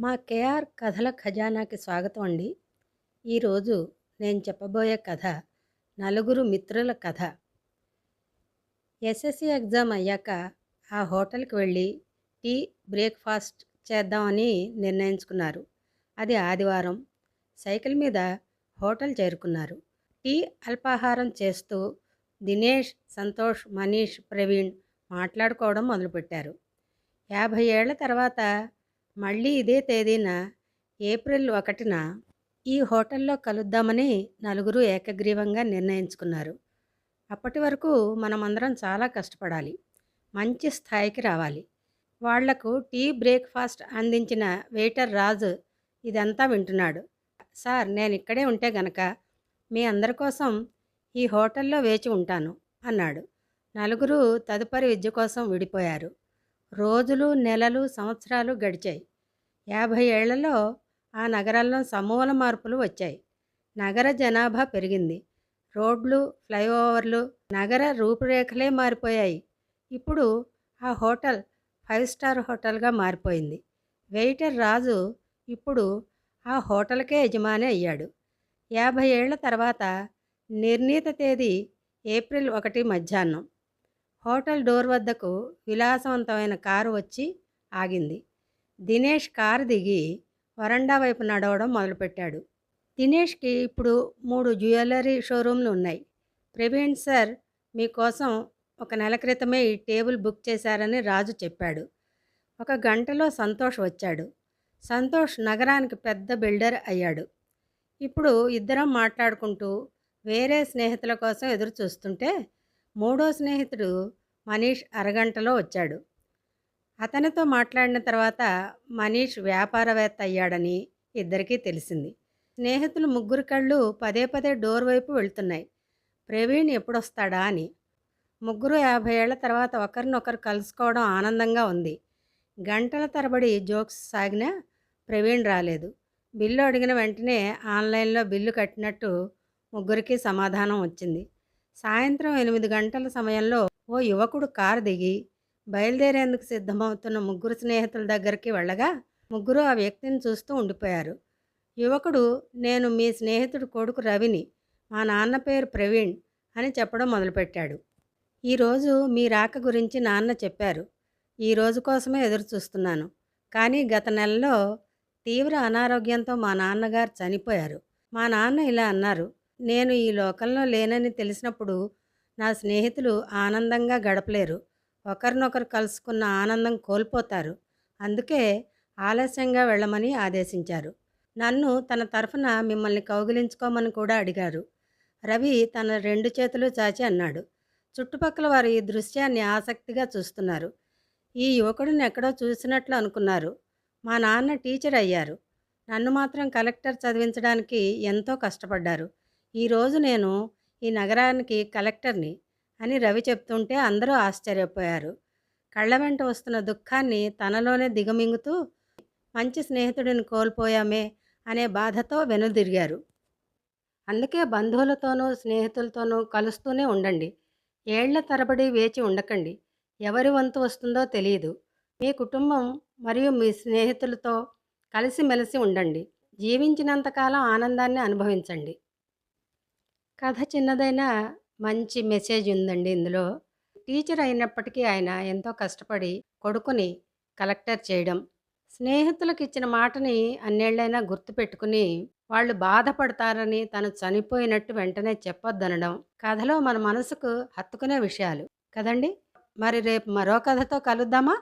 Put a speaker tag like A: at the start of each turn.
A: మా కేఆర్ కథల ఖజానాకి స్వాగతం అండి. ఈరోజు నేను చెప్పబోయే కథ నలుగురు మిత్రుల కథ. ఎస్ఎస్సి ఎగ్జామ్ అయ్యాక ఆ హోటల్కి వెళ్ళి టీ బ్రేక్ఫాస్ట్ చేద్దామని నిర్ణయించుకున్నారు. అది ఆదివారం. సైకిల్ మీద హోటల్ చేరుకున్నారు. టీ అల్పాహారం చేస్తూ దినేష్ సంతోష్ మనీష్ ప్రవీణ్ మాట్లాడుకోవడం మొదలుపెట్టారు. యాభై ఏళ్ళ తర్వాత మళ్ళీ ఇదే తేదీన ఏప్రిల్ ఒకటిన ఈ హోటల్లో కలుద్దామని నలుగురు ఏకగ్రీవంగా నిర్ణయించుకున్నారు. అప్పటి వరకు మనమందరం చాలా కష్టపడాలి. మంచి స్థాయికి రావాలి. వాళ్ళకు టీ బ్రేక్ఫాస్ట్ అందించిన వెయిటర్ రాజు ఇదంతా వింటున్నాడు. సార్ నేను ఇక్కడే ఉంటే గనక మీ అందరి కోసం ఈ హోటల్లో వేచి ఉంటాను అన్నాడు. నలుగురు తదుపరి విద్య కోసం విడిపోయారు. రోజులు నెలలు సంవత్సరాలు గడిచాయి. యాభై ఏళ్ళలో ఆ నగరాల్లో సమూల మార్పులు వచ్చాయి. నగర జనాభా పెరిగింది. రోడ్లు ఫ్లైఓవర్లు నగర రూపురేఖలే మారిపోయాయి. ఇప్పుడు ఆ హోటల్ ఫైవ్ స్టార్ హోటల్గా మారిపోయింది. వెయిటర్ రాజు ఇప్పుడు ఆ హోటల్కే యజమాని అయ్యాడు. యాభై ఏళ్ళ తర్వాత నిర్ణీత తేదీ ఏప్రిల్ ఒకటి మధ్యాహ్నం. హోటల్ డోర్ వద్దకు విలాసవంతమైన కారు వచ్చి ఆగింది. దినేష్ కారు దిగి వరండా వైపు నడవడం మొదలుపెట్టాడు. దినేష్కి ఇప్పుడు మూడు జ్యువెలరీ షోరూమ్లు ఉన్నాయి. ప్రవీణ్ సార్ మీకోసం ఒక నెల క్రితమే ఈ టేబుల్ బుక్ చేశారని రాజు చెప్పాడు. ఒక గంటలో సంతోష్ వచ్చాడు. సంతోష్ నగరానికి పెద్ద బిల్డర్ అయ్యాడు. ఇప్పుడు ఇద్దరం మాట్లాడుకుంటూ వేరే స్నేహితుల కోసం ఎదురు చూస్తుంటే మూడో స్నేహితుడు మనీష్ అరగంటలో వచ్చాడు. అతనితో మాట్లాడిన తర్వాత మనీష్ వ్యాపారవేత్త అయ్యాడని ఇద్దరికీ తెలిసింది. స్నేహితులు ముగ్గురు కళ్ళు పదే పదే డోర్ వైపు వెళ్తున్నాయి. ప్రవీణ్ ఎప్పుడొస్తాడా అని. ముగ్గురు యాభై ఏళ్ళ తర్వాత ఒకరినొకరు కలుసుకోవడం ఆనందంగా ఉంది. గంటల తరబడి జోక్స్ సాగినా ప్రవీణ్ రాలేదు. బిల్లు అడిగిన వెంటనే ఆన్లైన్లో బిల్లు కట్టినట్టు ముగ్గురికి సమాధానం వచ్చింది. సాయంత్రం ఎనిమిది గంటల సమయంలో ఓ యువకుడు కారు దిగి బయలుదేరేందుకు సిద్ధమవుతున్న ముగ్గురు స్నేహితుల దగ్గరికి వెళ్ళగా ముగ్గురు ఆ వ్యక్తిని చూస్తూ ఉండిపోయారు. యువకుడు నేను మీ స్నేహితుడు కొడుకు రవిని మా నాన్న పేరు ప్రవీణ్ అని చెప్పడం మొదలుపెట్టాడు. ఈరోజు మీ రాక గురించి నాన్న చెప్పారు. ఈ రోజు కోసమే ఎదురు చూస్తున్నాను. కానీ గత నెలలో తీవ్ర అనారోగ్యంతో మా నాన్నగారు చనిపోయారు. మా నాన్న ఇలా అన్నారు. నేను ఈ లోకంలో లేనని తెలిసినప్పుడు నా స్నేహితులు ఆనందంగా గడపలేరు. ఒకరినొకరు కలుసుకున్న ఆనందం కోల్పోతారు. అందుకే ఆలస్యంగా వెళ్ళమని ఆదేశించారు. నన్ను తన తరఫున మిమ్మల్ని కౌగిలించుకోమని కూడా అడిగారు. రవి తన రెండు చేతులు చాచి అన్నాడు. చుట్టుపక్కల వారు ఈ దృశ్యాన్ని ఆసక్తిగా చూస్తున్నారు. ఈ యువకుడిని ఎక్కడో చూసినట్లు అనుకున్నారు. మా నాన్న టీచర్ అయ్యారు. నన్ను మాత్రం కలెక్టర్ చదివించడానికి ఎంతో కష్టపడ్డారు. ఈరోజు నేను ఈ నగరానికి కలెక్టర్ని అని రవి చెప్తుంటే అందరూ ఆశ్చర్యపోయారు. కళ్ళ వెంట వస్తున్న దుఃఖాన్ని తనలోనే దిగమింగుతూ మంచి స్నేహితుడిని కోల్పోయామే అనే బాధతో వెనుదిరిగారు. అందుకే బంధువులతోనూ స్నేహితులతోనూ కలుస్తూనే ఉండండి. ఏళ్ళ తరబడి వేచి ఉండకండి. ఎవరి వంతు వస్తుందో తెలియదు మీ కుటుంబం మరియు మీ స్నేహితులతో కలిసిమెలిసి ఉండండి. జీవించినంతకాలం ఆనందాన్ని అనుభవించండి. కథ చిన్నదైనా మంచి మెసేజ్ ఉందండి ఇందులో. టీచర్ అయినప్పటికీ ఆయన ఎంతో కష్టపడి కొడుకుని కలెక్టర్ చేయడం స్నేహితులకు ఇచ్చిన మాటని అన్నేళ్ళైనా గుర్తుపెట్టుకుని వాళ్ళు బాధపడతారని తను చనిపోయినట్టు వెంటనే చెప్పొద్దనడం కథలో మన మనసుకు హత్తుకునే విషయాలు కదండి. మరి రేపు మరో కథతో కలుద్దామా?